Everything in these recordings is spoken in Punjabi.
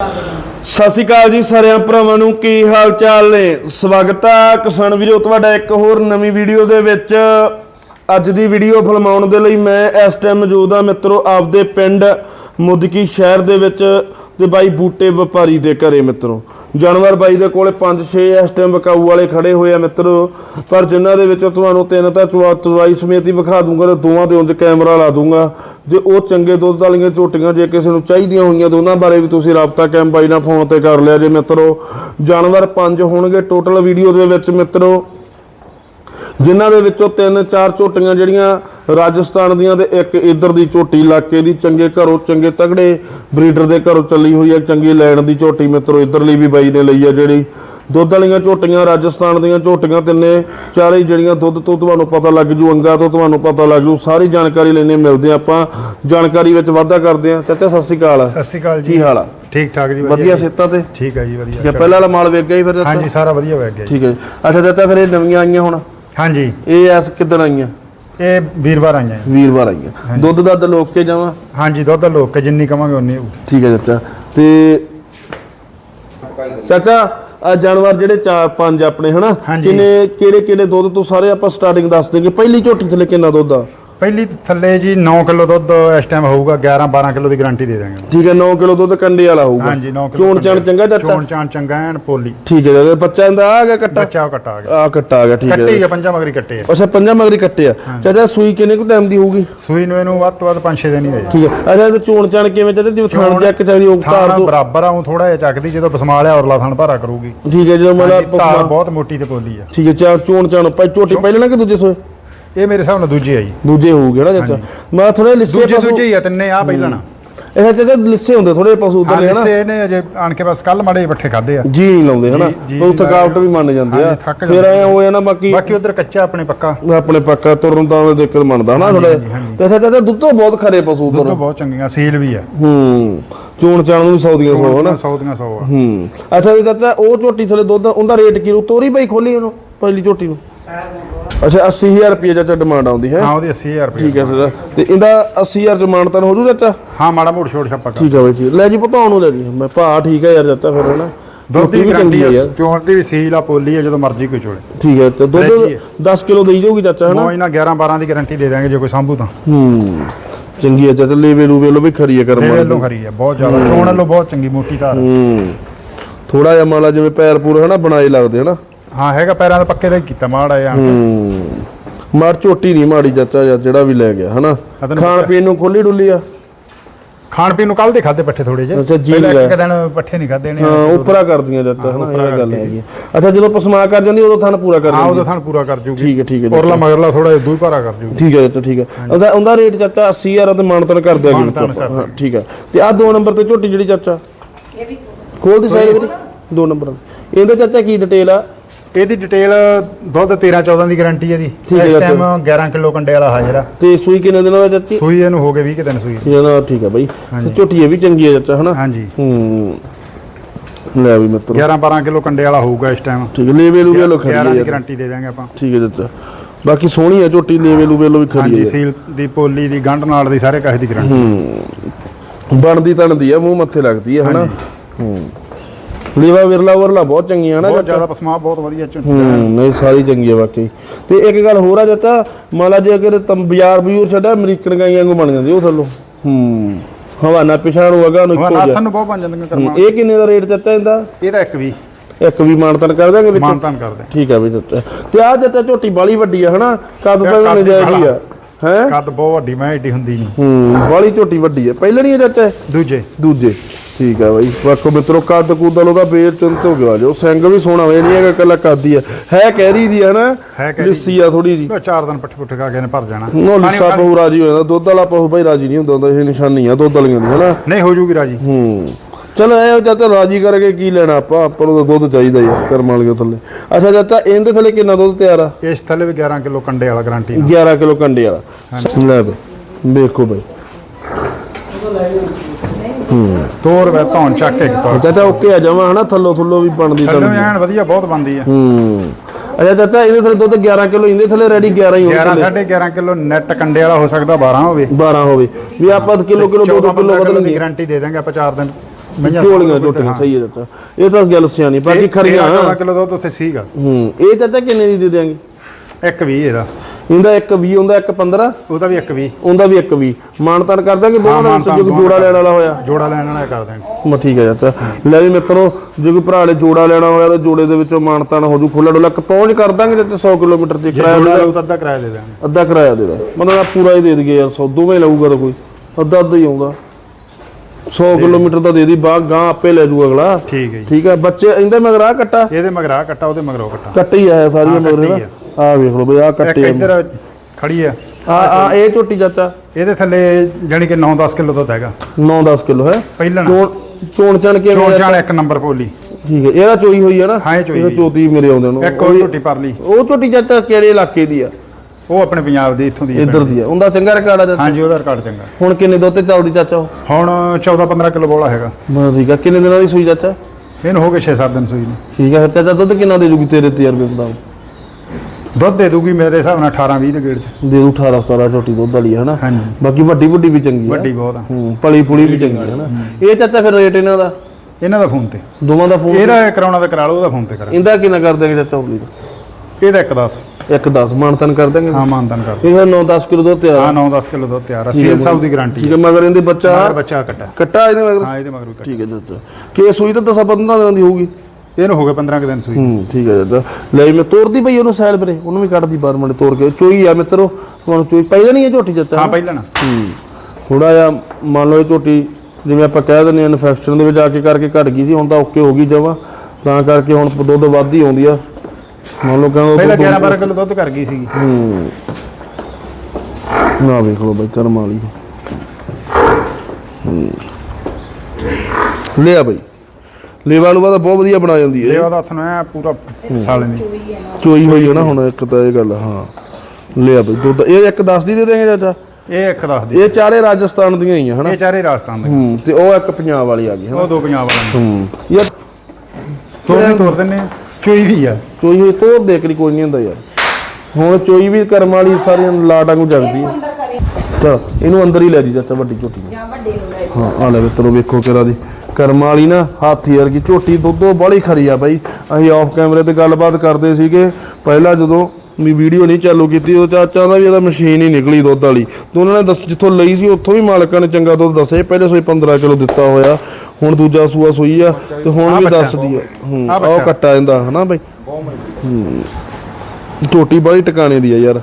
ਸਤਿ ਸ਼੍ਰੀ ਅਕਾਲ ਜੀ ਸਾਰਿਆਂ ਭਰਾਵਾਂ ਨੂੰ, ਕੀ ਹਾਲ ਚਾਲ ਨੇ? ਸਵਾਗਤ ਹੈ ਕਿਸਾਨ ਵੀਰੋ, ਤੁਹਾਡਾ ਇੱਕ ਹੋਰ ਨਵੀਂ ਵੀਡੀਓ ਦੇ ਵਿੱਚ। ਅੱਜ ਦੀ ਵੀਡੀਓ ਫਿਲਮਾਉਣ ਦੇ ਲਈ ਮੈਂ ਇਸ ਟਾਈਮ ਮੌਜੂਦ ਹਾਂ ਮਿੱਤਰੋ, ਆਪਦੇ ਪਿੰਡ ਮੁਦਕੀ ਸ਼ਹਿਰ ਦੇ ਵਿੱਚ ਤੇ ਬਾਈ ਬੂਟੇ ਵਪਾਰੀ ਦੇ ਘਰੇ ਮਿੱਤਰੋ। ਜਾਨਵਰ ਬਾਈ ਦੇ ਕੋਲੇ 5-6 ਇਸ ਟਾਈਮ ਵਿਕਾਊ ਵਾਲੇ ਖੜੇ ਹੋਏ ਆ ਮਿੱਤਰੋ। ਪਰ ਜਿਨ੍ਹਾਂ ਦੇ ਵਿੱਚੋਂ ਤੁਹਾਨੂੰ ਤਿੰਨ ਤਾਂ ਚਵਾਈ ਸਮੇਤ ਹੀ ਵਿਖਾ ਦੂੰਗਾ ਤੇ ਦੋਵਾਂ ਦੇ ਉਂਝ ਕੈਮਰਾ ਲਾ ਦੂੰਗਾ। ਜੇ ਉਹ ਚੰਗੇ ਦੁੱਧ ਵਾਲੀਆਂ ਝੋਟੀਆਂ ਜੇ ਕਿਸੇ ਨੂੰ ਚਾਹੀਦੀਆਂ ਹੋਈਆਂ ਤਾਂ ਉਹਨਾਂ ਬਾਰੇ ਵੀ ਤੁਸੀਂ ਰਾਬਤਾ ਕੈਮ ਬਾਈ ਨਾਲ ਫੋਨ ਤੇ ਕਰ ਲਿਆ ਜੇ ਮਿੱਤਰੋ। ਜਾਨਵਰ ਪੰਜ ਹੋਣਗੇ ਟੋਟਲ ਵੀਡੀਓ ਦੇ ਵਿੱਚ ਮਿੱਤਰੋ। ਜਿਨ੍ਹਾਂ ਦੇ ਵਿੱਚੋਂ ਤਿੰਨ ਚਾਰ ਝੋਟੀਆਂ ਜਿਹੜੀਆਂ ਰਾਜਸਥਾਨ ਦੀਆਂ ਤੇ ਇੱਕ ਇਧਰ ਦੀ ਝੋਟੀ ਇਲਾਕੇ ਦੀ, ਚੰਗੇ ਘਰੋਂ ਚੰਗੇ ਤਗੜੇ ਬਰੀਡਰ ਦੇ ਘਰੋਂ ਚੱਲੀ ਹੋਈ ਹੈ, ਚੰਗੀ ਲੈਣ ਦੀ ਝੋਟੀ ਮਿੱਤਰੋ, ਇਧਰਲੀ ਵੀ ਬਾਈ ਨੇ ਲਈ ਹੈ ਜਿਹੜੀ ਦੁੱਧ ਵਾਲੀਆਂ ਝੋਟੀਆਂ ਰਾਜਸਥਾਨ ਦੀਆਂ ਝੋਟੀਆਂ ਤਿੰਨੇ ਚਾਰੇ ਜਿਹੜੀਆਂ ਦੁੱਧ ਤੋਂ ਤੁਹਾਨੂੰ ਪਤਾ ਲੱਗ ਜੂ ਅੰਗਾ ਤੋਂ ਤੁਹਾਨੂੰ ਪਤਾ ਲੱਗ ਜੂ ਸਾਰੀ ਜਾਣਕਾਰੀ ਲੈਣੇ ਮਿਲਦੇ ਆਪਾਂ। ਜਾਣਕਾਰੀ ਵਿੱਚ ਵਾਧਾ ਕਰਦੇ ਆ ਚਾਚਾ ਸਤਿ ਸ਼੍ਰੀ ਅਕਾਲ। ਸਤਿ ਸ਼੍ਰੀ ਅਕਾਲ ਜੀ। ਕੀ ਹਾਲ ਆ? ਠੀਕ ਠਾਕ ਜੀ ਵਧੀਆ ਸਿਹਤਾਂ ਤੇ? ਠੀਕ ਹੈ ਜੀ ਵਧੀਆ। ਕਿ ਪਹਿਲਾਂ ਵਾਲਾ ਮਾਲ ਵੇਚ ਗਿਆ ਜੀ ਫਿਰ? ਹਾਂਜੀ ਸਾਰਾ ਵਧੀਆ ਵਗ ਗਿਆ ਜੀ। ਠੀਕ ਹੈ ਜੀ। ਅੱਛਾ ਚਾਚਾ ਫਿਰ ਇਹ ਨਵੀਆਂ ਆਈਆਂ ਹੁਣ? ਹਾਂਜੀ। ਇਹ ਐਸ ਕਿੱਦਣ ਆਈਆਂ? ਇਹ ਵੀਰਵਾਰ ਆਈਆਂ। ਜੀ। ਵੀਰਵਾਰ ਆਈਆਂ। ਦੁੱਧ ਦੱਧ ਲੋਕ ਕੇ ਜਾਵਾਂ? ਹਾਂਜੀ ਦੁੱਧ ਲੋਕ ਕੇ ਜਿੰਨੀ ਕਵਾਂਗੇ ਉਨੀ। ਠੀਕ ਹੈ ਚਾਚਾ। ਤੇ ਚਾਚਾ ਜਾਨਵਰ ਜਿਹੜੇ ਚਾਰ ਪੰਜ ਆਪਣੇ ਹਨਾ। ਕਿਨੇ ਕਿਹੜੇ ਕਿਹੜੇ ਦੁੱਧ? ਤੋਂ ਸਾਰੇ ਆਪਾਂ ਸਟਾਰਟਿੰਗ ਦੱਸ ਦੇਂਗੇ। ਪਹਿਲੀ ਝੋਟੀ ਥੱਲੇ ਕਿੰਨਾ ਦੁੱਧ ਆ? ਪਹਿਲੀ ਥੱਲੇ ਜੀ 9 ਕਿਲੋ ਦੁੱਧ ਇਸ ਟਾਈਮ ਹੋਊਗਾ 11 12 ਕਿਲੋ ਦੀ ਗਾਰੰਟੀ ਦੇ ਦਾਂਗੇ ਠੀਕ ਹੈ 9 ਕਿਲੋ ਦੁੱਧ ਕੰਡੇ ਵਾਲਾ ਹੋਊਗਾ। ਹਾਂਜੀ 9 ਕਿਲੋ ਚੋਣ ਚਾਣ ਚੰਗਾ ਚਾਚਾ ਚੋਣ ਚਾਣ ਚੰਗਾ ਐਨ ਪੋਲੀ। ਠੀਕ ਹੈ ਚਾਚਾ ਬੱਚਾ ਇਹਦਾ ਆ ਗਿਆ ਕੱਟਾ? ਬੱਚਾ ਉਹ ਕੱਟਾ ਆ ਗਿਆ। ਆ ਕੱਟਾ ਆ ਗਿਆ ਠੀਕ ਕੱਟੇ ਹੀ ਹੈ ਆ ਪੰਜਾਂ ਮਗਰੀ ਕੱਟੇ ਆ। ਅੱਛਾ ਪੰਜਾਂ ਮਗਰੀ ਕੱਟੇ ਆ। ਚਾਚਾ ਸੂਈ ਕਿੰਨੇ ਕੁ ਟਾਈਮ ਦੀ ਹੋਊਗੀ? ਸੂਈ ਨੂੰ ਇਹਨੂੰ ਵੱਧ ਤੋਂ ਵੱਧ 5-6 ਦਿਨ ਹੀ ਹੋਏ। ਠੀਕ ਹੈ। ਅੱਛਾ ਤੇ ਚੋਣ ਚਾਣ ਕਿਵੇਂ ਚਾਚਾ? ਜਿਵੇਂ ਥਣ ਚੈੱਕ ਚਾਹੀਦੀ ਉਹ ਤਾਰ ਤੋਂ? ਬਰਾਬਰ ਆ ਉਹ ਥੋੜਾ ਜਿਹਾ ਚੱਕਦੀ ਜਦੋਂ ਪਸਮਾ ਲਿਆ ਔਰਲਾ ਥਣ ਭਾਰਾ ਕਰੂਗੀ। ਠੀਕ ਹੈ ਜਦੋਂ ਮਤਲਬ ਧਾਰ ਬਹੁਤ ਮੋਟੀ ਤੇ ਪੋਲੀ ਆ। ਠੀਕ ਹੈ ਚੋਣ ਚਾਣ ਭਾਈ ਝੋਟੀ ਪਹਿਲੇ ਨਾ ਕਿ ਦੂਜੇ ਸੋਏ? ਇਹ ਮੇਰੇ ਹਿਸਾਬ ਨਾਲ ਦੂਜੇ ਆ ਜੀ। ਦੂਜੇ ਹੋਊਗੇ ਨਾ ਚਾਚਾ ਮੈਂ ਥੋੜੇ ਲਿੱਸੇ ਦੂਜੇ ਪਸ਼ੂ ਦੂਜੇ ਹੀ ਆ ਤਿੰਨੇ ਆ ਪਹਿਲਾਂ ਨਾ। ਇਹ ਚਾਚਾ ਲਿੱਸੇ ਹੁੰਦੇ ਥੋੜੇ ਪਸ਼ੂ ਉਧਰ ਨੇ ਹਨਾ? ਹਾਲੇ ਨੇ ਅਜੇ ਆਣ ਕੇ ਬਸ ਕੱਲ ਮੜੇ ਪੱਠੇ ਖਾਦੇ ਆ। ਜੀ ਨਹੀਂ ਲਾਉਂਦੇ ਹਨਾ? ਉਹ ਥਕਾਵਟ ਵੀ ਮੰਨ ਜਾਂਦੇ ਆ। ਫਿਰ ਐ ਹੋਇਆ ਨਾ ਬਾਕੀ ਬਾਕੀ ਉਧਰ ਕੱਚਾ ਆਪਣੇ ਪੱਕਾ। ਆਪਣੇ ਪੱਕਾ ਤੁਰਨ ਉਹਦੇ ਦਿੱਕਤ ਮੰਨਦਾ ਹਨਾ ਥੋੜਾ। ਤੇ ਚਾਚਾ ਦੁੱਧ ਤੋਂ ਬਹੁਤ ਖਰੇ ਪਸ਼ੂ ਦੁੱਧ ਉਧਰ ਬਹੁਤ ਚੰਗੀਆਂ ਸੀਲ ਵੀ ਆ। ਹੂੰ ਚੋਣ ਚਾਣ ਨੂੰ ਵੀ ਸੌ ਦੀਆਂ ਸੌ ਹਨਾ? 100 ਦੀਆਂ 100 ਆ। ਹੂੰ ਅੱਛਾ ਜੀ ਚਾਚਾ ਉਹ ਝੋਟੀ ਥਲੇ ਦੁੱਧ ਉਹਦਾ ਰੇਟ ਕੀ ਤੋਰੀ ਭਾਈ ਖੋਲੀ ਉਹਨੂੰ ਪਹਿਲੀ ਝੋਟੀ ਨੂੰ। ਅੱਛਾ 80000 ਰੁਪਏ ਚਾਚਾ ਡਿਮਾਂਡ ਆਉਂਦੀ ਹੈ। ਹਾਂ ਉਹਦੀ 80000 ਰੁਪਏ ਠੀਕ ਹੈ ਚਾਚਾ। ਤੇ ਇਹਦਾ 80000 ਚ ਮਾਨਤਨ ਹੋ ਜੂ ਚਾਚਾ? ਹਾਂ ਮਾੜਾ ਮੋੜ ਛੋੜ ਛੱਪਾ ਕਰ। ਠੀਕ ਹੈ ਬਾਈ ਲੈ ਜੀ ਪਤਾ ਨੂੰ ਲੈ ਜੀ। ਮੈਂ ਭਾ ਠੀਕ ਹੈ ਯਾਰ ਚਾਚਾ ਫਿਰ ਹਨਾ? ਦੁੱਧ ਦੀ ਗਰੰਟੀ ਹੈ ਚੋਣ ਦੀ ਵੀ ਸੀਲ ਆ ਪੋਲੀ ਆ ਜਦੋਂ ਮਰਜ਼ੀ ਕੋਈ ਚੋਲੇ। ਠੀਕ ਹੈ ਤੇ ਦੁੱਧ ਫਰੈਸ਼ ਹੀ ਹੈ। 10 ਕਿਲੋ ਦੇਈ ਜਾਊਗੀ ਚਾਚਾ ਹਨਾ? ਮੋਜ ਨਾਲ 11 12 ਦੀ ਗਾਰੰਟੀ ਦੇ ਦਾਂਗੇ ਜੇ ਕੋਈ ਸੰਭੂ ਤਾਂ। ਹੂੰ ਚੰਗੀ ਹੈ ਚਾਚਾ। ਲੇਵੇ ਲੂਵੇ ਲੋ ਵੀ ਖਰੀ ਹੈ ਕਰਮ ਵੱਲੋਂ। ਖਰੀ ਆ ਬਹੁਤ ਜ਼ਿਆਦਾ। ਚੋਣ ਵੱਲੋਂ ਬਹੁਤ ਚੰਗੀ ਮੋਟੀ ਧਾਰ। ਹੂੰ। ਥੋੜਾ ਜਿਹਾ ਮਾਲਾ ਜਿਵੇਂ ਪੈਰ ਪੂਰ ਹਨਾ ਬਣਾਏ ਲੱਗਦੇ ਹਨਾ? ਹਾਂ ਹੈਗਾ ਪੈਰਾਂ ਦਾ ਪੱਕੇ ਦਾ ਹੀ ਕੀਤਾ ਮਾੜਾ ਹੂੰ। ਮਾਰ ਝੋਟੀ ਨਹੀਂ ਮਾੜੀ ਯਾਰ ਜਿਹੜਾ ਵੀ ਲੈ ਗਿਆ ਹਨਾ? ਤੈਨੂੰ ਖਾਣ ਪੀਣ ਨੂੰ ਖੋਲੀ ਡੁੱਲੀ ਆ। ਖਾਣ ਪੀਣ ਨੂੰ ਕੱਲ ਦੇ ਖਾਦੇ ਪੱਠੇ ਥੋੜੇ ਜਿਹੇ। ਅੱਛਾ, ਜੀ ਪਹਿਲਾਂ ਇੱਕ। ਦਿਨ ਪੱਠੇ ਨਹੀਂ ਖਾਦੇ ਨੇ। ਹਾਂ ਉਪਰਾ ਕਰਦੀਆਂ ਚਾਚਾ ਹਨਾ ਇਹ ਗੱਲ ਹੈਗੀ ਆ। ਅੱਛਾ ਜਦੋਂ ਪਸਮਾ ਕਰ ਜਾਂਦੀ ਉਦੋਂ ਥਣ ਪੂਰਾ ਕਰ ਹਾਂ ਜਾਂਦੀ। ਉਹਦਾ ਥਾਂ ਪੂਰਾ ਕਰ ਜੂਗੀ। ਠੀਕ ਹੈ ਠੀਕ ਹੈ ਔਰਲਾ ਮਗਰਲਾ ਥੋੜਾ ਜਿਹਾ ਦੂਈ ਭਾਰਾ ਕਰ ਜੂਗੀ। ਠੀਕ ਹੈ ਚਾਚਾ ਠੀਕ ਹੈ। ਉਹਦਾ ਉਹਦਾ ਰੇਟ ਚਾਚਾ 80000 ਆ ਤੇ ਮਾਨਤਨ ਕਰ ਆਪਾਂ। ਕਰ ਹਾਂ, ਠੀਕ ਹੈ। ਤੇ ਆ ਦੋ ਨੰਬਰ ਤੇ ਝੋਟੀ ਜਿਹੜੀ ਚਾਚਾ ਖੋਲ ਦੀ ਸਾਈਡ ਵੀਰੇ ਦੋ ਨੰਬਰ। ਇਹਦਾ ਚਾਚਾ ਕੀ ਡਿਟੇਲ ਆ? ਇਹਦੀ ਡਿਟੇਲ ਦੁੱਧ 13 14 ਦੀ ਗਾਰੰਟੀ ਹੈ ਠੀਕ ਹੈ ਇਸ ਜੀ। ਟਾਈਮ 11 ਕਿਲੋ ਕੰਡੇ ਵਾਲਾ ਹਾਜ਼ਰ ਆ। ਤੇ ਸੂਈ ਕਿੰਨੇ ਦਿਨਾਂ ਦਾ ਚਾਚੀ ਸੂਈ ਇਹਨੂੰ ਹੋ ਗਏ 20 ਕਿ ਦਿਨ ਸੂਈ। ਠੀਕ ਹੈ ਨਾ ਠੀਕ ਹੈ ਬਾਈ। ਤੇ ਝੋਟੀ ਇਹ ਵੀ ਚੰਗੀ ਹੈ ਚਾਚਾ ਹਨਾ? ਹਾਂਜੀ। ਹੂੰ। ਲੈ ਵੀ ਮਿੱਤਰੋ। 11 12 ਕਿਲੋ ਕੰਡੇ ਵਾਲਾ ਹੋਊਗਾ ਇਸ ਟਾਈਮ ਠੀਕ ਲੇਵੇ ਲੂਵੇ ਲੋ 11 ਹੈ ਦੀ। ਗਾਰੰਟੀ ਦੇ ਦਾਂਗੇ ਆਪਾਂ। ਠੀਕ ਹੈ ਚਾਚਾ ਬਾਕੀ ਸੋਹਣੀ ਹੈ ਝੋਟੀ ਲੇਵੇ ਲੂਵੇ ਲੋ ਵੀ ਹਾਂਜੀ ਹੈ ਸੀਲ ਦੀ ਪੋਲੀ ਦੀ ਗੰਢ ਨਾਲ ਦੀ ਸਾਰੇ ਕਾਹੇ ਦੀ ਗਾਰੰਟੀ ਹੂੰ। ਬਣਦੀ ਤਣਦੀ ਆ ਮੂੰਹ ਮੱਥੇ ਲੱਗਦੀ ਹੈ ਹਨਾ? ਹੂੰ। ਲੇਵਾ ਵਿਰਲਾ ਵਰਲਾ ਬਹੁਤ ਚੰਗੀਆਂ ਹਨਾ ਬਹੁਤ ਚਾਚਾ ਜ਼ਿਆਦਾ ਪਸਮਾ ਬਹੁਤ ਵਧੀਆ ਚ ਹੂੰ ਨਹੀਂ ਸਾਰੀ ਚੰਗੀ ਹੈ ਵਾਕਈ ਤੇ ਇੱਕ ਗੱਲ ਹੋਰ ਆ ਚਾਚਾ ਮੰਨ ਲਾ ਜੇ ਅਗਰ ਤਮ ਬਾਜ਼ਾਰ ਬਯੂਰ ਛੱਡਾ ਅਮਰੀਕਨ ਗਾਈਆਂ ਵਾਂਗੂ ਬਣ ਜਾਂਦੀ ਉਹ ਥੱਲੋਂ। ਹੂੰ ਹਵਾਨਾ ਪਿਛਾਣ ਨੂੰ ਅਗਾ ਨੂੰ ਇੱਕੋ ਨਾਥਨ ਜਿਹਾ। ਨੂੰ ਬਹੁਤ ਬਣ ਜਾਂਦੀਆਂ ਕਰਮਾ। ਇਹ ਕਿੰਨੇ ਦਾ ਰੇਟ ਚਾਚਾ ਇਹਦਾ? ਇਹਦਾ ਇੱਕ ਵੀ ਇੱਕ ਵੀ ਮਾਨਤਨ ਕਰ ਦਾਂਗੇ ਵਿੱਚ? ਮਾਨਤਾਨ ਕਰਦੇ ਠੀਕ ਆ ਵੀ ਚਾਚਾ ਤੇ ਆ ਚਾਚਾ ਝੋਟੀ ਬਾਲੀ ਵੱਡੀ ਆ ਹਨਾ? ਕਦ ਤੱਕ ਨਜਾਇਜ਼ ਹੀ ਆ। ਹੈ? ਕੱਦ ਬਹੁਤ ਵੱਡੀ ਮੈਂ ਏਡੀ ਹੁੰਦੀ ਨਹੀਂ। ਹੂੰ ਬਾਲੀ ਝੋਟੀ ਵੱਡੀ ਆ। ਪਹਿਲਣੀ ਆ ਚਾਚਾ ਦੂਜੇ। ਦੂਜੇ। ਠੀਕ ਆ ਬਾਈ। ਵਾਕੋ ਮਿੱਤਰੋ ਕੱਦ ਕੁੱਦਲ ਉਹਦਾ ਬੇਰ ਚੁੰਤ ਹੋ ਗਿਆ ਜੋ। ਸਿੰਘ ਵੀ ਸੋਹਣਾ ਹੋਇਆ ਨਹੀਂ ਹੈਗਾ ਕੱਲਾ ਕੱਦ ਹੀ ਆ। ਹੈ ਕਹਿਰੀ ਦੀ ਆ ਨਾ ਹੈ ਲਿੱਸੀ ਆ ਥੋੜੀ ਜੀ ਉਹ ਚਾਰ ਦਿਨ ਪੱਠੇ ਪੁੱਠੇ ਖਾ ਕੇ ਨੇ ਭਰ ਜਾਣਾ। ਨੋ ਲਿੱਸਾ ਪਹੂ ਰਾਜੀ ਹੋ ਜਾਂਦਾ ਦੁੱਧ ਵਾਲਾ ਪਹੂ ਭਾਈ ਰਾਜੀ ਨਹੀਂ ਹੁੰਦਾ ਹੁੰਦਾ ਇਹ ਨਿਸ਼ਾਨੀ ਆ ਦੁੱਧ ਵਾਲੀਆਂ ਦੀ ਹਨਾ? ਨਹੀਂ ਹੋ ਜੂਗੀ ਰਾਜੀ। ਹੂੰ। ਚਲ ਐ ਜਦ ਰਾਜੀ ਕਰਕੇ ਕੀ ਲੈਣਾ ਆਪਾਂ? ਆਪਾਂ ਨੂੰ ਤਾਂ ਦੁੱਧ ਚਾਹੀਦਾ ਆ ਕਰਮ ਵਾਲੀਆਂ ਥੱਲੇ। ਅੱਛਾ ਚਾਚਾ ਇਹਦੇ ਥੱਲੇ ਕਿੰਨਾ ਦੁੱਧ ਤਿਆਰ ਆ? ਇਸ ਥੱਲੇ ਵੀ 11 ਕਿਲੋ ਕੰਡੇ ਵਾਲਾ ਗਾਰੰਟੀ 11 ਕਿਲੋ ਕੰਡੇ ਵਾਲਾ। ਲੈ ਬਈ ਵੇਖੋ ਬਈ। ਦੋ ਰੁਪਏ ਧੌਣ ਚੱਕ ਕੇ ਤੋਰ। ਚਾਚਾ ਓਕੇ ਆ ਜਾਵਾਂ ਹਨਾ ਥੱਲੋ ਥੱਲੋ ਵੀ ਬਣਦੀ ਥੱਲੇ ਐਨ ਵਧੀਆ ਬਹੁਤ ਬੰਦੀ ਆ। ਹੂੰ। ਅੱਛਾ ਚਾਚਾ ਇਹਦੇ ਥੱਲੇ ਦੁੱਧ 11 ਕਿਲੋ ਇਹਦੇ ਥੱਲੇ ਰੈਡੀ 11 ਹੀ ਹੋਵੇ 11 ਥੱਲੇ। ਸਾਢੇ 11 ਕਿਲੋ ਨੈਟ ਕੰਡੇ ਵਾਲਾ ਹੋ ਸਕਦਾ 12 ਹੋਵੇ। 12 ਹੋਵੇ। ਵੀ ਆਪਾਂ ਕਿਲੋ ਕਿਲੋ 2 14 ਕਿਲੋ ਬਦਲ ਦੀ ਗਾਰੰਟੀ ਦੇ ਦਾਂਗੇ ਆਪਾਂ 4 ਦਿਨ ਮਈਆਂ ਝੋਲੀਆਂ ਝੋਟੀਆਂ ਸਹੀ ਹੈ ਚਾਚਾ ਇਹ ਤਾਂ ਗੱਲ ਸਿਆਣੀ ਬਾਕੀ ਖਰੀਆਂ। 14 ਕਿਲੋ ਦੁੱਧ ਉੱਥੇ ਸੀਗਾ। ਹੂੰ ਇਹ ਚਾਚਾ ਕਿੰਨੇ ਦੀ ਦੇ ਦਿਆਂਗੇ? ਇੱਕ 20 ਇਹਦਾ। ਇਹਦਾ ਇੱਕ 20 ਹੁੰਦਾ ਇੱਕ 15 ਉਹਦਾ ਵੀ ਇੱਕ 20 ਉਹਦਾ ਵੀ ਇੱਕ 20 ਮਾਨਤਾਨ ਕਰ ਦਾਂਗੇ ਦੋਵਾਂ ਦਾ ਵਿੱਚ ਜੇ ਜੋੜਾ ਲੈਣ ਵਾਲਾ ਹੋਇਆ। ਜੋੜਾ ਲੈਣ ਵਾਲਾ ਕਰ ਦਾਂਗੇ। ਮੈਂ ਠੀਕ ਹੈ ਚਾਚਾ ਲੈ ਵੀ ਮਿੱਤਰੋ ਜੇ ਕੋਈ ਭਰਾ ਨੇ ਜੋੜਾ ਲੈਣਾ ਹੋਇਆ ਤਾਂ ਜੋੜੇ ਦੇ ਵਿੱਚੋਂ ਮਾਨਤਾਨ ਹੋ ਜੂ ਖੁੱਲਾ ਡੁੱਲਾ ਪਹੁੰਚ ਕਰ ਦਾਂਗੇ ਜੇ 100 ਕਿਲੋਮੀਟਰ ਤੇ ਕਿਰਾਇਆ ਦੇ ਲਊ ਤਾਂ ਅੱਧਾ ਕਿਰਾਇਆ ਦੇ ਦਾਂਗੇ। ਅੱਧਾ ਕਿਰਾਇਆ ਦੇ ਦਾ ਮਤਲਬ ਆ ਪੂਰਾ ਹੀ ਦੇ ਦਈਏ ਯਾਰ 100 ਦੋਵੇਂ ਲਊਗਾ ਤਾਂ ਕੋਈ। ਅੱਧਾ ਅੱਧਾ ਹੀ ਆਉਂਦਾ 100 ਕਿਲੋਮੀਟਰ ਤਾਂ ਦੇ ਦੀ ਬਾਗ ਗਾਂ ਆਪੇ ਲੈ ਜੂ ਅਗਲਾ। ਠੀਕ ਹੈ ਜੀ। ਠੀਕ ਹੈ ਬੱਚੇ ਇਹਦੇ ਮਗਰ ਆ ਕੱਟਾ? ਇਹਦੇ ਮਗਰਾ ਕੱਟਾ ਉਹਦੇ ਮਗਰੋਂ ਕੱਟਾ। ਕੱਟੇ ਹੀ ਆਇਆ ਸਾਰੀਆਂ ਮਗਰ ਇਹਦਾ ਆ ਵੇਖ ਲਓ ਬਈ ਆ ਇੱਕ ਕੱਟੇ ਆ। ਇੱਧਰ ਖੜੀ ਆ। ਆ ਆ ਇਹ ਝੋਟੀ ਚਾਚਾ ਇਹਦੇ ਥੱਲੇ ਜਾਣੀ ਕਿ 9-10 ਕਿਲੋ ਦੁੱਧ ਹੈਗਾ। 9-10 ਕਿਲੋ ਹੈ? ਪਹਿਲਣ ਚੋਣ ਚੋਣ ਚਣ ਕੇ ਚੋਣ ਚਾਣ ਇੱਕ ਨੰਬਰ ਪੋਲੀ। ਠੀਕ ਹੈ ਇਹਦਾ ਚੋਈ ਹੋਈ ਹੈ ਨਾ? ਹਾਂ, ਇਹ ਚੋਈ ਹੋਈ। ਚੋਤੀ ਮੇਰੇ ਆਉਂਦੇ ਨੂੰ। ਇੱਕ ਉਹ ਝੋਟੀ ਪਰ ਲਈ ਉਹ ਝੋਟੀ ਚਾਚਾ ਕਿਹੜੇ ਇਲਾਕੇ ਦੀ ਆ? ਉਹ ਆਪਣੇ ਪੰਜਾਬ ਦੀ ਇੱਥੋਂ ਦੀ ਹੈ ਇੱਧਰ ਦੀ ਆ। ਉਹਦਾ ਚੰਗਾ ਰਿਕਾਰਡ ਆ ਚਾਚਾ ਹਾਂਜੀ ਉਹਦਾ ਰਿਕਾਰਡ ਚੰਗਾ। ਹੁਣ ਕਿੰਨੇ ਦੁੱਧ ਤੇ ਚੱਲਦੀ ਚਾਚਾ ਉਹ? ਹੁਣ 14-15 ਕਿਲੋ ਬੋਲਾ ਹੈਗਾ। ਬਸ ਠੀਕ ਆ। ਕਿੰਨੇ ਦਿਨਾਂ ਦੀ ਸੂਈ ਚਾਚਾ? ਇਹਨੂੰ ਹੋ ਗਏ 6-7 ਦਿਨ ਸੂਈ ਨੂੰ। ਠੀਕ ਹੈ ਫਿਰ ਚਾਚਾ ਦੁੱਧ ਕਿੰਨਾ ਦੇ ਜੂਗੀ ਤੇਰੇ ਤਜਰਬੇ ਮੁਤਾਬਕ ਦੁੱਧ ਦੇ ਦੂਗੀ ਮੇਰੇ ਹਿਸਾਬ ਨਾਲ 18-20 ਦੇ ਗੇੜ ਚ। ਦੇ ਦੂ 18 17 ਝੋਟੀ ਦੁੱਧ ਵਾਲੀ ਹੈ ਨਾ ਹਾਂਜੀ। ਬਾਕੀ ਵੱਡੀ ਵੱਡੀ ਵੀ ਚੰਗੀ ਆ। ਵੱਡੀ ਬਹੁਤ ਆ। ਹੂੰ ਪਲੀ ਪੁਲੀ ਵੀ ਚੰਗੀ ਹੈ। ਨਾ ਇਹ ਚਾਚਾ ਫਿਰ ਰੇਟ ਇਹਨਾਂ ਦਾ? ਇਹਨਾਂ ਦਾ ਫੋਨ ਤੇ। ਦੋਵਾਂ ਦਾ ਫੋਨ ਇਹਦਾ ਕਰਾਉਣਾ ਤਾਂ ਕਰਾ ਲਓ ਉਹਦਾ ਫੋਨ ਤੇ ਕਰਾ। ਇਹਦਾ ਕਿੰਨਾ ਕਰ ਦੇਂਗੇ ਚਾਚਾ ਦਾ? ਇਹਦਾ ਇੱਕ 10 ਇੱਕ 10 ਮਾਨਤਨ ਕਰ ਦੇਂਗੇ ਹਾਂ ਮਾਨਦਾਨ ਕਰ ਇਹਦਾ 9-10 ਕਿਲੋ ਦੁੱਧ ਤਿਆਰ ਹਾਂ 9-10 ਕਿਲੋ ਦੁੱਧ ਤਿਆਰ ਆ। ਸੇਲ ਸਾਊ ਦੀ ਗਾਰੰਟੀ ਠੀਕ ਹੈ ਮਗਰ ਇਹਦੇ ਬੱਚਾ ਬੱਚਾ ਕੱਟਾ। ਕੱਟਾ ਇਹਦੇ ਮਗਰ? ਹਾਂ ਇਹਦੇ ਮਗਰ ਵੀ ਕੱਟਾ। ਠੀਕ ਹੈ ਚਾਚਾ। ਕਿ ਸੂਈ ਤਾਂ 10 15 ਦਿਨਾਂ ਦੀ ਹੋਊਗੀ। ਇਹਨੂੰ ਹੋ ਗਏ 15 ਕੁ ਦਿਨ ਸੂਈ ਹੂੰ ਠੀਕ ਹੈ ਚਾਚਾ ਲੈ ਮੈਂ ਤੋਰਦੀ ਪਈ ਉਹਨੂੰ ਸਾਈਡ ਪਰੇ ਉਹਨੂੰ ਵੀ ਕੱਢਦੀ ਬਾਹਰ ਮੰਡੇ ਤੋੜ ਕੇ। ਚੋਈ ਆ ਮਿੱਤਰੋ ਹੁਣ ਚੋਈ ਪਹਿਲਾਂ ਨਹੀਂ ਇਹ ਝੋਟੀ ਚਾਚਾ ਹਾਂ ਪਹਿਲਾਂ ਨਾ। ਹੂੰ ਥੋੜਾ ਜਿਹਾ ਮੰਨ ਲਓ ਇਹ ਝੋਟੀ ਜਿਵੇਂ ਆਪਾਂ ਕਹਿ ਦਿੰਦੇ ਆ ਇਨਫੈਕਸ਼ਨ ਦੇ ਵਿੱਚ ਆ ਕੇ ਕਰਕੇ ਘਟ ਗਈ ਸੀ ਹੁਣ ਤਾਂ ਓਕੇ ਹੋ ਗਈ ਜਮਾ। ਤਾਂ ਕਰਕੇ ਹੁਣ ਦੁੱਧ ਵੱਧ ਹੀ ਆਉਂਦੀ ਆ। ਮੰਨ ਲਓ ਕਹਿੰਦਾ ਪਹਿਲਾਂ 11-12 ਕਿਲੋ ਦੁੱਧ ਕਰ ਗਈ ਸੀਗੀ। ਹੂੰ। ਨਾ ਵੇਖ ਲਓ ਬਈ ਕਰਮ ਵਾਲੀ। ਹੂੰ। ਲਿਆ ਬਈ। ਲੇਵਾ ਲੂਵਾ ਤਾਂ ਬਹੁਤ ਵਧੀਆ ਬਣਾ ਜਾਂਦੀ ਹੈ। ਇਹ ਉਹਦਾ ਹੱਥ ਨੂੰ ਐ ਪੂਰਾ ਸਾਲੇ ਦੀ। ਚੋਈ ਹੋਈ ਹੈ ਨਾ ਹੁਣ ਇੱਕ ਤਾਂ ਇਹ ਗੱਲ ਹਾਂ। ਲਿਆ ਬਈ ਦੁੱਧ। ਇਹ ਇੱਕ ਦੱਸ ਦੀ ਦੇ ਦੇਂਗੇ ਚਾਚਾ? ਇਹ ਇੱਕ ਦੱਸ ਦੇ। ਇਹ ਚਾਰੇ ਰਾਜਸਥਾਨ ਦੀਆਂ ਹੀ ਆ ਹਨਾ? ਇਹ ਚਾਰੇ ਰਾਜਸਥਾਨ ਦੇ ਹੂੰ ਤੇ ਉਹ ਇੱਕ ਪੰਜਾਬ ਵਾਲੀ ਆ ਗਈ ਹਨਾ? ਉਹ ਦੋ ਪੰਜਾਬ ਵਾਲੇ ਹੂੰ ਯਾਰ ਤੋਰਨੇ ਤੋਰ ਦਿੰਨੇ ਆ। ਚੋਈ ਵੀ ਆ। ਚੋਈ ਹੋਈ ਤੋਰ ਦੇਖ ਲਈ ਕੋਈ ਨਹੀਂ ਹੁੰਦਾ ਯਾਰ। ਹੁਣ ਚੋਈ ਵੀ ਕਰਮ ਵਾਲੀ ਸਾਰੀਆਂ ਲਾਟਾਂ ਨੂੰ ਜਗਦੀ ਹੈ ਚਲ ਇਹਨੂੰ ਅੰਦਰ ਹੀ ਲੈ ਜੀ ਚਾਚਾ ਵੱਡੀ ਝੋਟੀ ਨੂੰ। ਜਾਂ ਵੱਡੇ ਹੋ ਗਏ ਹਾਂ ਆ ਲੈ ਮਿੱਤਰੋ ਵੇਖੋ ਕਿਹੜਾ ਦੀ। ਕਰਮ ਵਾਲੀ ਨਾ, ਹਾਥੀ ਵਰਗੀ ਝੋਟੀ ਦੁੱਧੋ ਬਾਲੀ ਖਰੀ ਆ ਬਾਈ। ਅਸੀਂ ਆਫ ਕੈਮਰੇ ਤੇ ਗੱਲਬਾਤ ਕਰਦੇ ਸੀਗੇ। ਪਹਿਲਾਂ ਜਦੋਂ ਵੀ ਵੀਡੀਓ ਨਹੀਂ ਚਾਲੂ ਕੀਤੀ, ਉਹ ਚਾਚਾ ਦਾ ਵੀ ਇਹਦਾ ਮਸ਼ੀਨ ਹੀ ਨਿਕਲੀ ਦੁੱਧ ਵਾਲੀ। ਤੇ ਉਹਨਾਂ ਨੇ ਦੱਸ ਜਿੱਥੋਂ ਲਈ ਸੀ, ਉੱਥੋਂ ਵੀ ਮਾਲਕਾਂ ਨੇ ਚੰਗਾ ਦੁੱਧ ਦੱਸਿਆ। ਪਹਿਲੇ ਸੋਈ 15 ਕਿਲੋ ਦਿੱਤਾ ਹੋਇਆ। ਹੁਣ ਦੂਜਾ ਸੂਆ ਸੋਈ ਆ, ਤੇ ਹੁਣ ਵੀ ਦੱਸਦੀ ਆ ਹੂੰ, ਆਹ ਆਹ ਬੱਚਾ। ਕੱਟਾ ਇਹਦਾ, ਹਨਾ ਬਾਈ? ਹੂੰ। ਝੋਟੀ ਬਾਲੀ ਟਿਕਾਣੇ ਦੀ ਆ ਯਾਰ।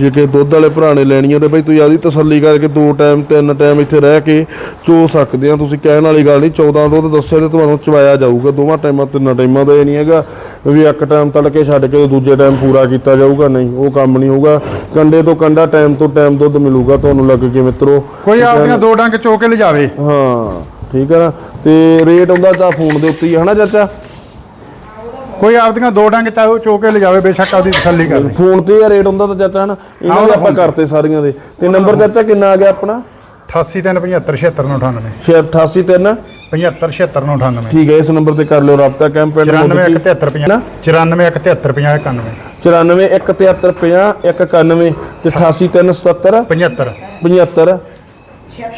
ਜੇ ਕਿ ਦੁੱਧ ਵਾਲੇ ਭਰਾ ਨੇ ਲੈਣੀ ਆ ਤੇ ਬਈ ਤੁਸੀਂ ਆਦੀ ਤਸੱਲੀ ਕਰਕੇ ਦੋ ਟਾਈਮ ਤਿੰਨ ਟਾਈਮ ਇੱਥੇ ਰਹਿ ਕੇ ਚੋ ਸਕਦੇ ਆ। ਤੁਸੀਂ ਕਹਿਣ ਵਾਲੀ ਗੱਲ ਨਹੀਂ 14 ਦੁੱਧ ਦੱਸਿਆ ਤੇ ਤੁਹਾਨੂੰ ਚਵਾਇਆ ਜਾਊਗਾ। ਦੋਵਾਂ ਟਾਈਮਾਂ ਤਿੰਨਾਂ ਟਾਈਮਾਂ ਦਾ ਇਹ ਨਹੀਂ ਹੈਗਾ ਵੀ ਇੱਕ ਟਾਈਮ ਤੜਕੇ ਛੱਡ ਕੇ ਦੂਜੇ ਟਾਈਮ ਪੂਰਾ ਕੀਤਾ ਜਾਊਗਾ। ਨਹੀਂ ਉਹ ਕੰਮ ਨਹੀਂ ਹੋਊਗਾ। ਕੰਡੇ ਤੋਂ ਕੰਡਾ ਟਾਈਮ ਤੋਂ ਟਾਈਮ ਦੁੱਧ ਮਿਲੂਗਾ ਤੁਹਾਨੂੰ ਲੱਗ ਕੇ ਮਿੱਤਰੋ। ਕੋਈ ਆਪਦੀਆਂ ਦੋ ਡੰਗ ਚੋ ਕੇ ਲਿਜਾਵੇ। ਹਾਂ ਠੀਕ ਹੈ ਨਾ? ਤੇ ਰੇਟ ਹੁੰਦਾ ਤਾਂ ਫੋਨ ਦੇ ਉੱਤੇ ਹੀ ਹੈ ਹਨਾ ਚਾਚਾ? ਕੋਈ ਆਪਦੀਆਂ ਦੋ ਡੰਗ ਚਾਹੋ ਚੋ ਕੇ ਲਿਜਾਵੇ ਬੇਸ਼ੱਕ ਆਪਦੀ ਤਸੱਲੀ ਕਰ ਲੈ ਫੋਨ ਤੇ ਹੀ ਰੇਟ ਹੁੰਦਾ ਤਾਂ ਚਾਚਾ ਹਨਾ? ਇਹਨਾਂ ਦੇ ਆਪਾਂ। ਕਰਤੇ ਸਾਰੀਆਂ ਦੇ। ਤੇ ਨੰਬਰ ਚਾਚਾ ਕਿੰਨਾ ਆ ਗਿਆ ਆਪਣਾ? 8837576998 88 ਤਿੰਨ 7576998 ਠੀਕ ਹੈ ਇਸ ਨੰਬਰ ਤੇ ਕਰ ਲਿਓ ਰਾਬਤਾ ਕੈਂਪ ਪਿੰਡ 9417350 ਨਾ 941735091 94 173 50 191 ਤੇ 88 377 75 75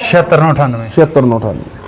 76998 76 98